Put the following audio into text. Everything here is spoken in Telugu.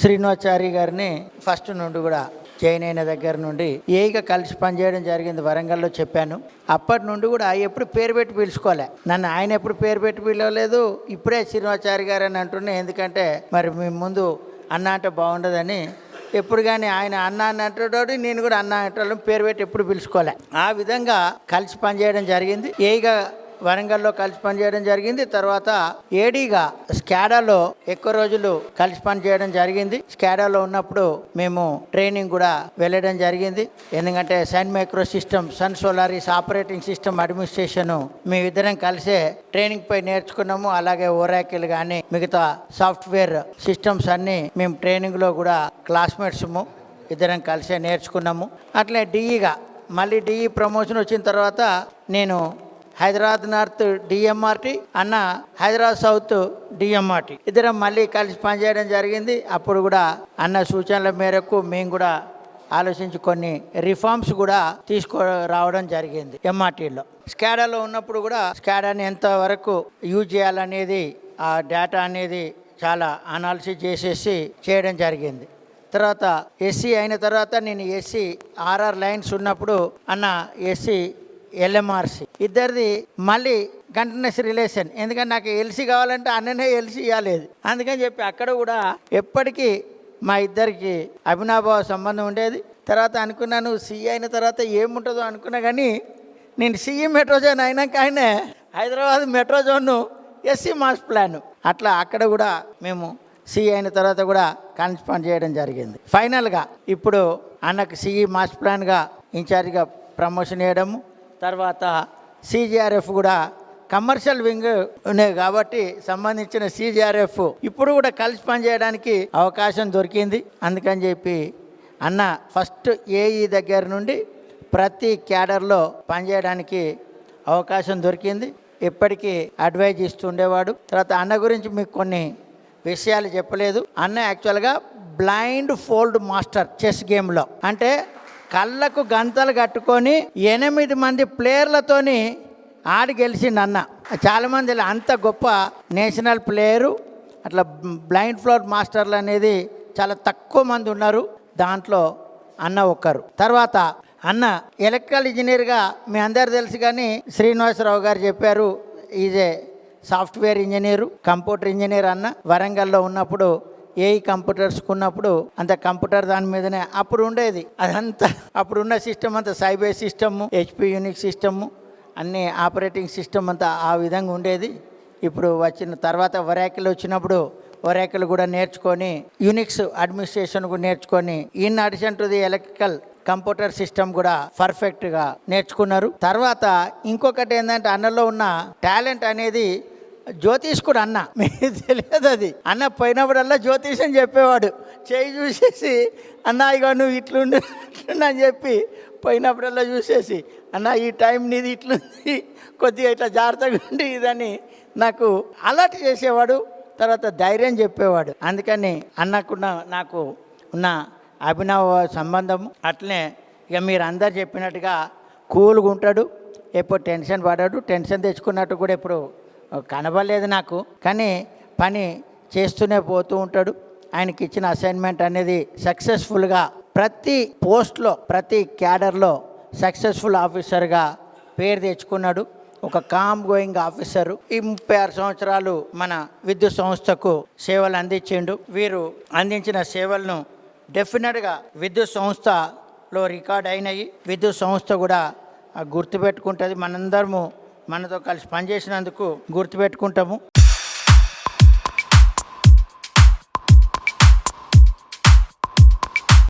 శ్రీనివాచారి గారిని ఫస్ట్ నుండి కూడా జాయిన్ అయిన దగ్గర నుండి ఏగా కలిసి పనిచేయడం జరిగింది వరంగల్లో చెప్పాను. అప్పటి నుండి కూడా ఎప్పుడు పేరు పెట్టి పిలుచుకోలే. నన్ను ఆయన ఎప్పుడు పేరు పెట్టి పిలవలేదు. ఇప్పుడే శ్రీనివాచారి గారు అని అంటున్నా ఎందుకంటే మరి మీ ముందు అన్న అంటే బాగుండదని. ఎప్పుడు కానీ ఆయన అన్న అని అంటాడు నేను కూడా అన్న అంటాడు పేరు పెట్టి ఎప్పుడు పిలుచుకోలే. ఆ విధంగా కలిసి పనిచేయడం జరిగింది. ఏగా వరంగల్లో కలిసి పనిచేయడం జరిగింది. తర్వాత ఏడీగా స్కాడాలో ఎక్కువ రోజులు కలిసి పనిచేయడం జరిగింది. స్కాడాలో ఉన్నప్పుడు మేము ట్రైనింగ్ కూడా వెళ్ళడం జరిగింది. ఎందుకంటే Sun micro system Sun Solaris operating system administration మేమిద్దరం కలిసే ట్రైనింగ్ పై నేర్చుకున్నాము. అలాగే ఓరాకిల్ కానీ మిగతా సాఫ్ట్వేర్ సిస్టమ్స్ అన్నీ మేము ట్రైనింగ్లో కూడా క్లాస్మేట్స్ము ఇద్దరం కలిసే నేర్చుకున్నాము. అట్లే డిఈగా మళ్ళీ డిఈ ప్రమోషన్ వచ్చిన తర్వాత నేను హైదరాబాద్ నార్త్ డిఎంఆర్టీ అన్న హైదరాబాద్ సౌత్ డిఎంఆర్టీ. ఇద్దరం మళ్ళీ కలిసి పనిచేయడం జరిగింది. అప్పుడు కూడా అన్న సూచనల మేరకు మేము కూడా ఆలోచించి కొన్ని రిఫార్మ్స్ కూడా తీసుకు రావడం జరిగింది ఎంఆర్టీలో స్కాడాలో ఉన్నప్పుడు కూడా స్కాడాని ఎంతవరకు యూజ్ చేయాలనేది ఆ డేటా అనేది చాలా అనాలిసిస్ చేసేసి చేయడం జరిగింది. తర్వాత ఎస్సీ అయిన తర్వాత నేను ఎస్సీ ఆర్ఆర్ లైన్స్ ఉన్నప్పుడు అన్న ఎస్సీ ఎల్ఎంఆర్సి. ఇద్దరిది మళ్ళీ కంటిన్యూస్ రిలేషన్. ఎందుకంటే నాకు ఎల్సీ కావాలంటే అన్ననే ఎల్సీ ఇవ్వలేదు. అందుకని చెప్పి అక్కడ కూడా ఎప్పటికీ మా ఇద్దరికి అభినాభావ సంబంధం ఉండేది. తర్వాత అనుకున్నాను సీ అయిన తర్వాత ఏముంటుందో అనుకున్నా కానీ నేను సీఈ మెట్రో జోన్ అయినాక ఆయనే హైదరాబాద్ మెట్రో జోన్ను ఎస్సీ మాస్ ప్లాన్. అట్లా అక్కడ కూడా మేము సి అయిన తర్వాత కూడా కన్స్పాండ్ చేయడం జరిగింది. ఫైనల్గా ఇప్పుడు అన్నకు సిఈ మాస్ ప్లాన్గా ఇన్ఛార్జ్గా ప్రమోషన్ చేయడము తర్వాత సిజిఆర్ఎఫ్ కూడా కమర్షియల్ వింగ్ ఉన్నాయి కాబట్టి సంబంధించిన సిజిఆర్ఎఫ్ ఇప్పుడు కూడా కలిసి పనిచేయడానికి అవకాశం దొరికింది. అందుకని చెప్పి అన్న ఫస్ట్ ఏఈ దగ్గర నుండి ప్రతి క్యాడర్లో పనిచేయడానికి అవకాశం దొరికింది. ఇప్పటికీ అడ్వైజ్ ఇస్తుండేవాడు తర్వాత అన్న గురించి మీకు కొన్ని విషయాలు చెప్పలేదు. అన్న యాక్చువల్గా బ్లైండ్ ఫోల్డ్ మాస్టర్ చెస్ గేమ్లో అంటే కళ్ళకు గంతలు కట్టుకొని ఎనిమిది మంది ప్లేయర్లతోని ఆడి గెలిచిండు అన్న. చాలామంది అంత గొప్ప నేషనల్ ప్లేయరు అట్లా బ్లైండ్ ఫ్లోర్ మాస్టర్లు అనేది చాలా తక్కువ మంది ఉన్నారు. దాంట్లో అన్న ఒక్కరు. తర్వాత అన్న ఎలక్ట్రికల్ ఇంజనీర్గా మీ అందరు తెలుసు కానీ శ్రీనివాసరావు గారు చెప్పారు ఈజే సాఫ్ట్వేర్ ఇంజనీరు కంప్యూటర్ ఇంజనీర్ అన్న. వరంగల్లో ఉన్నప్పుడు ఏఐ కంప్యూటర్స్ ఉన్నప్పుడు అంత కంప్యూటర్ దాని మీదనే అప్పుడు ఉండేది అదంతా అప్పుడు ఉన్న సిస్టమ్ అంతా cyber system HP Unix system అన్ని ఆపరేటింగ్ సిస్టమ్ అంతా ఆ విధంగా ఉండేది. ఇప్పుడు వచ్చిన తర్వాత వరాకిలు వచ్చినప్పుడు వరాకిల్ కూడా నేర్చుకొని యూనిక్స్ అడ్మినిస్ట్రేషన్ కూడా నేర్చుకొని in addition to the electrical computer system కూడా పర్ఫెక్ట్గా నేర్చుకున్నారు. తర్వాత ఇంకొకటి ఏంటంటే అన్నలో ఉన్న టాలెంట్ అనేది జ్యోతిష్ కూడా అన్న మీకు తెలియదు అది. అన్న పోయినప్పుడల్లా జ్యోతిష్ అని చెప్పేవాడు. చేయి చూసేసి అన్న ఇక నువ్వు ఇట్లుండు అని చెప్పి పోయినప్పుడల్లా చూసేసి అన్న ఈ టైం నీది ఇట్లుంది కొద్దిగా ఇట్లా జాగ్రత్తగా ఉండి ఇదని నాకు అలర్ట్ చేసేవాడు. తర్వాత ధైర్యం చెప్పేవాడు. అందుకని అన్నకున్న నాకు ఉన్న అభినవ సంబంధం అట్లనే ఇక మీరు అందరు చెప్పినట్టుగా కూల్గా ఉంటాడు ఎప్పుడు టెన్షన్ పడాడు. టెన్షన్ తెచ్చుకున్నట్టు కూడా ఎప్పుడు కనబడలేదు నాకు. కానీ పని చేస్తూనే పోతూ ఉంటాడు. ఆయనకి ఇచ్చిన అసైన్మెంట్ అనేది సక్సెస్ఫుల్గా ప్రతి పోస్ట్లో ప్రతి క్యాడర్లో సక్సెస్ఫుల్ ఆఫీసర్గా పేరు తెచ్చుకున్నాడు. ఒక కామ్ గోయింగ్ ఆఫీసరు ఈ ముప్పై ఆరు సంవత్సరాలు మన విద్యుత్ సంస్థకు సేవలు అందించిండు. వీరు అందించిన సేవలను డెఫినెట్గా విద్యుత్ సంస్థలో రికార్డ్ అయినాయి. విద్యుత్ సంస్థ కూడా గుర్తుపెట్టుకుంటుంది. మనందరము మనతో కలిసి పనిచేసినందుకు గుర్తుపెట్టుకుంటాము.